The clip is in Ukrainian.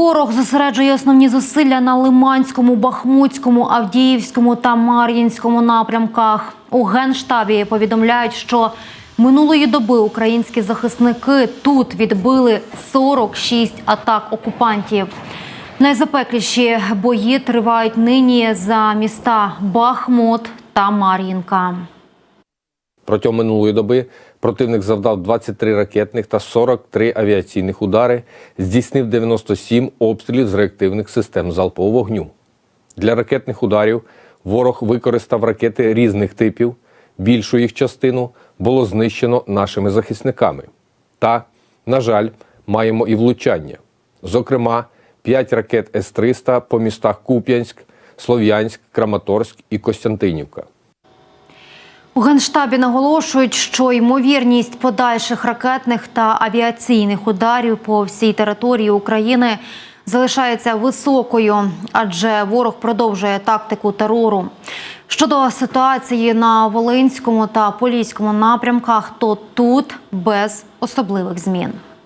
Ворог зосереджує основні зусилля на Лиманському, Бахмутському, Авдіївському та Мар'їнському напрямках. У генштабі повідомляють, що минулої доби українські захисники тут відбили 46 атак окупантів. Найзапекліші бої тривають нині за міста Бахмут та Мар'їнка. Протягом минулої доби противник завдав 23 ракетних та 43 авіаційних удари, здійснив 97 обстрілів з реактивних систем залпового вогню. Для ракетних ударів ворог використав ракети різних типів. Більшу їх частину було знищено нашими захисниками. Та, на жаль, маємо і влучання. Зокрема, 5 ракет С-300 по містах Куп'янськ, Слов'янськ, Краматорськ і Костянтинівка. У генштабі наголошують, що ймовірність подальших ракетних та авіаційних ударів по всій території України залишається високою, адже ворог продовжує тактику терору. Щодо ситуації на Волинському та Поліському напрямках, то тут без особливих змін.